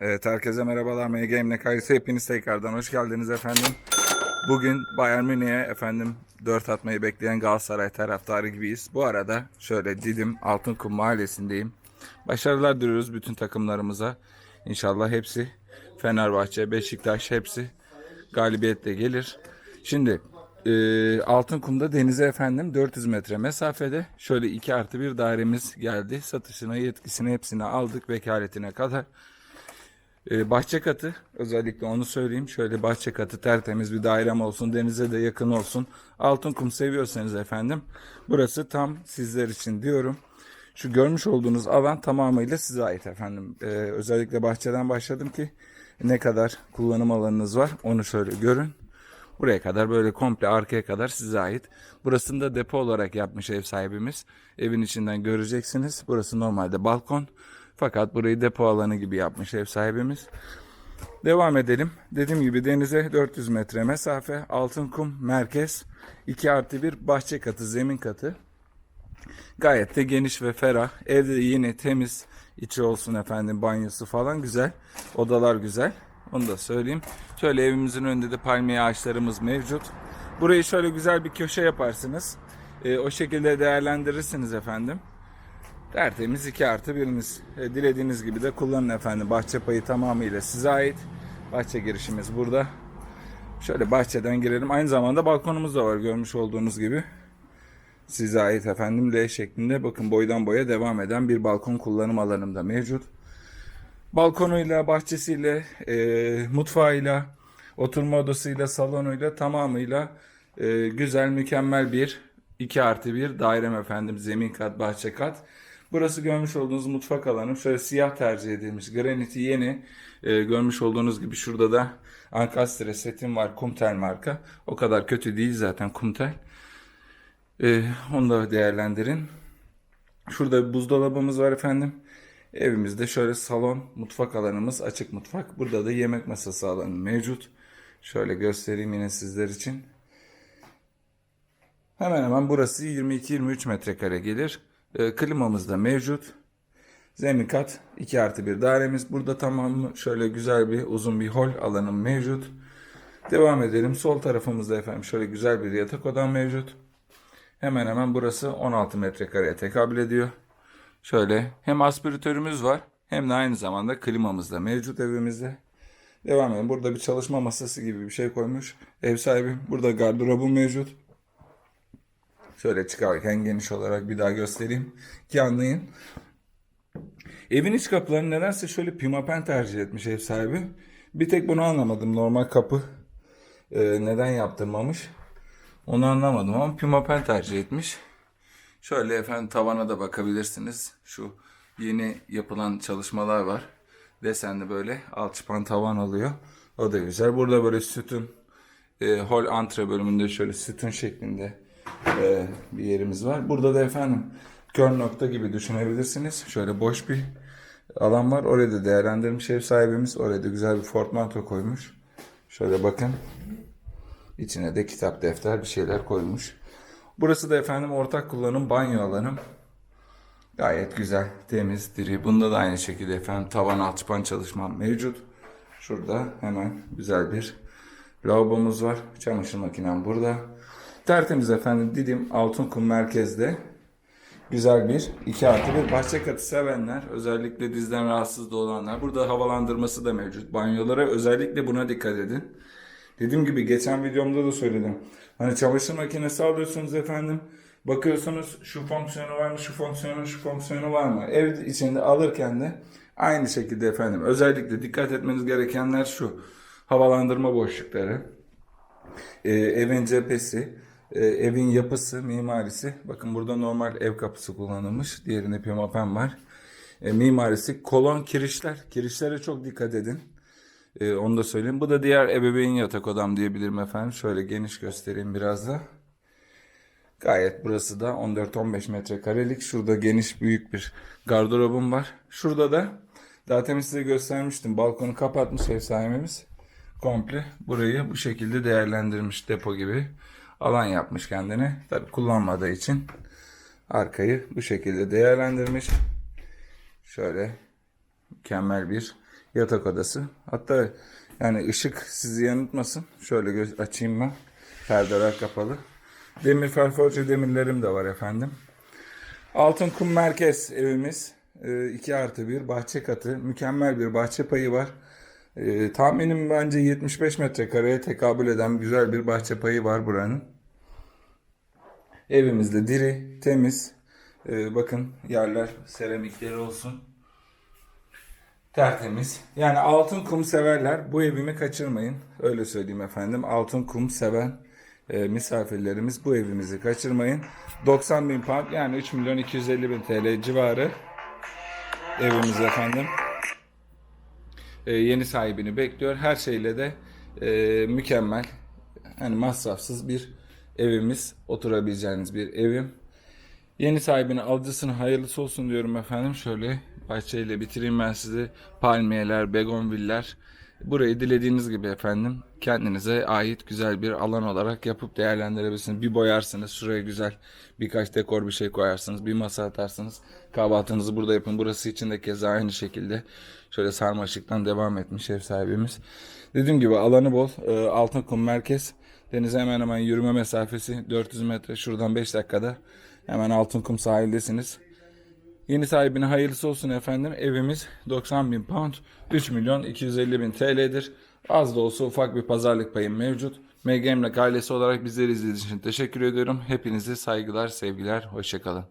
Evet herkese merhabalar. MGM Kayısı hepiniz tekrardan hoş geldiniz efendim. Bugün Bayern Münih'e efendim 4 atmayı bekleyen Galatasaray taraftarı gibiyiz. Bu arada şöyle Didim Altınkum mahallesindeyim. Başarılar diliyoruz bütün takımlarımıza. İnşallah hepsi Fenerbahçe, Beşiktaş hepsi galibiyetle gelir. Şimdi e, Altınkum'da denize efendim 400 metre mesafede şöyle 2 artı bir dairemiz geldi. Satışına yetkisini hepsini aldık vekaletine kadar. Ee, bahçe katı özellikle onu söyleyeyim. Şöyle bahçe katı tertemiz bir dairem olsun. Denize de yakın olsun. Altın kum seviyorsanız efendim. Burası tam sizler için diyorum. Şu görmüş olduğunuz alan tamamıyla size ait efendim. Ee, özellikle bahçeden başladım ki ne kadar kullanım alanınız var onu şöyle görün. Buraya kadar böyle komple arkaya kadar size ait. Burasını da depo olarak yapmış ev sahibimiz. Evin içinden göreceksiniz. Burası normalde balkon. Fakat burayı depo alanı gibi yapmış ev sahibimiz. Devam edelim. Dediğim gibi denize 400 metre mesafe. Altınkum merkez. 2 artı 1 bahçe katı, zemin katı. Gayet de geniş ve ferah. Evde de yine temiz içi olsun efendim banyosu falan güzel. Odalar güzel. Onu da söyleyeyim. Şöyle evimizin önünde de palmiye ağaçlarımız mevcut. Burayı şöyle güzel bir köşe yaparsınız. Ee, o şekilde değerlendirirsiniz efendim. Tertemiz 2 artı biriniz. E, dilediğiniz gibi de kullanın efendim. Bahçe payı tamamıyla size ait. Bahçe girişimiz burada. Şöyle bahçeden girelim. Aynı zamanda balkonumuz da var görmüş olduğunuz gibi. Size ait efendim L şeklinde bakın boydan boya devam eden bir balkon kullanım alanım da mevcut. Balkonuyla, bahçesiyle, e, mutfağıyla, oturma odasıyla, salonuyla tamamıyla e, güzel, mükemmel bir 2 artı 1 dairem efendim. Zemin kat, bahçe kat. Burası görmüş olduğunuz mutfak alanım. Şöyle siyah tercih edilmiş. Graniti yeni. E, görmüş olduğunuz gibi şurada da Ankastre setim var. Kumtel marka. O kadar kötü değil zaten Kumtel. E, onu da değerlendirin. Şurada buzdolabımız var efendim. Evimizde şöyle salon, mutfak alanımız açık mutfak. Burada da yemek masası alanı mevcut. Şöyle göstereyim yine sizler için. Hemen hemen burası 22-23 metrekare gelir. E, klimamız da mevcut. Zemin kat 2 artı bir dairemiz. Burada tamamı şöyle güzel bir uzun bir hol alanım mevcut. Devam edelim. Sol tarafımızda efendim şöyle güzel bir yatak odam mevcut. Hemen hemen burası 16 metrekareye tekabül ediyor. Şöyle hem aspiratörümüz var hem de aynı zamanda klimamız da mevcut evimizde. Devam edelim. Burada bir çalışma masası gibi bir şey koymuş. Ev sahibi. Burada gardırobum mevcut. Şöyle çıkarken geniş olarak bir daha göstereyim ki anlayın. Evin iç kapılarını nedense şöyle pimapen tercih etmiş ev sahibi. Bir tek bunu anlamadım. Normal kapı e, neden yaptırmamış? Onu anlamadım ama pimapen tercih etmiş. Şöyle efendim tavana da bakabilirsiniz. Şu yeni yapılan çalışmalar var. Desenli böyle alçıpan tavan oluyor. O da güzel. Burada böyle sütun e, hol antre bölümünde şöyle sütun şeklinde e, bir yerimiz var. Burada da efendim kör nokta gibi düşünebilirsiniz. Şöyle boş bir alan var. Oraya da değerlendirmiş ev sahibimiz. Oraya da güzel bir portmanto koymuş. Şöyle bakın. İçine de kitap, defter bir şeyler koymuş. Burası da efendim ortak kullanım banyo alanım. Gayet güzel, temiz, diri. Bunda da aynı şekilde efendim tavan alçıpan çalışmam mevcut. Şurada hemen güzel bir lavabomuz var. Çamaşır makinem burada. Tertemiz efendim Didim Altınkum merkezde. Güzel bir 2 artı bir bahçe katı sevenler, özellikle dizden rahatsız da olanlar. Burada havalandırması da mevcut. Banyolara özellikle buna dikkat edin. Dediğim gibi geçen videomda da söyledim. Hani çamaşır makinesi alıyorsunuz efendim. Bakıyorsunuz şu fonksiyonu var mı, şu fonksiyonu, şu fonksiyonu var mı? Ev içinde alırken de aynı şekilde efendim. Özellikle dikkat etmeniz gerekenler şu. Havalandırma boşlukları. Ee, evin cephesi. E, evin yapısı, mimarisi. Bakın burada normal ev kapısı kullanılmış. Diğerinde pimapen var. E, mimarisi, kolon kirişler. Kirişlere çok dikkat edin. Ee, onu da söyleyeyim. Bu da diğer ebeveyn yatak odam diyebilirim efendim. Şöyle geniş göstereyim biraz da. Gayet burası da 14-15 metrekarelik. Şurada geniş büyük bir gardırobum var. Şurada da daha temin size göstermiştim. Balkonu kapatmış ev sahibimiz. Komple burayı bu şekilde değerlendirmiş depo gibi. Alan yapmış kendine. Tabi kullanmadığı için arkayı bu şekilde değerlendirmiş. Şöyle mükemmel bir yatak odası. Hatta yani ışık sizi yanıltmasın. Şöyle gö- açayım ben. Perdeler kapalı. Demir ferforje demirlerim de var efendim. Altın Kum Merkez evimiz. 2 artı 1 bahçe katı. Mükemmel bir bahçe payı var. Ee, tahminim bence 75 metrekareye tekabül eden güzel bir bahçe payı var buranın. Evimizde diri, temiz. Ee, bakın yerler seramikleri olsun. Tertemiz. Yani altın kum severler bu evimi kaçırmayın. Öyle söyleyeyim efendim. Altın kum seven e, misafirlerimiz bu evimizi kaçırmayın. 90 bin pound yani 3 milyon 250 bin TL civarı evimiz efendim. E, yeni sahibini bekliyor. Her şeyle de e, mükemmel. Yani masrafsız bir evimiz. Oturabileceğiniz bir evim. Yeni sahibine alıcısına hayırlısı olsun diyorum efendim. Şöyle bahçeyle bitireyim ben sizi. Palmiyeler, begonviller. Burayı dilediğiniz gibi efendim kendinize ait güzel bir alan olarak yapıp değerlendirebilirsiniz. Bir boyarsınız, şuraya güzel birkaç dekor bir şey koyarsınız. Bir masa atarsınız. Kahvaltınızı burada yapın. Burası için de keza aynı şekilde. Şöyle sarmaşıktan devam etmiş ev sahibimiz. Dediğim gibi alanı bol. Ee, Altınkum merkez. Denize hemen hemen yürüme mesafesi 400 metre. Şuradan 5 dakikada hemen Altınkum sahildesiniz. Yeni sahibine hayırlısı olsun efendim. Evimiz 90 bin pound, 3 milyon 250 bin TL'dir. Az da olsa ufak bir pazarlık payım mevcut. MG Emlak ailesi olarak bizleri izlediğiniz için teşekkür ediyorum. Hepinize saygılar, sevgiler, hoşçakalın.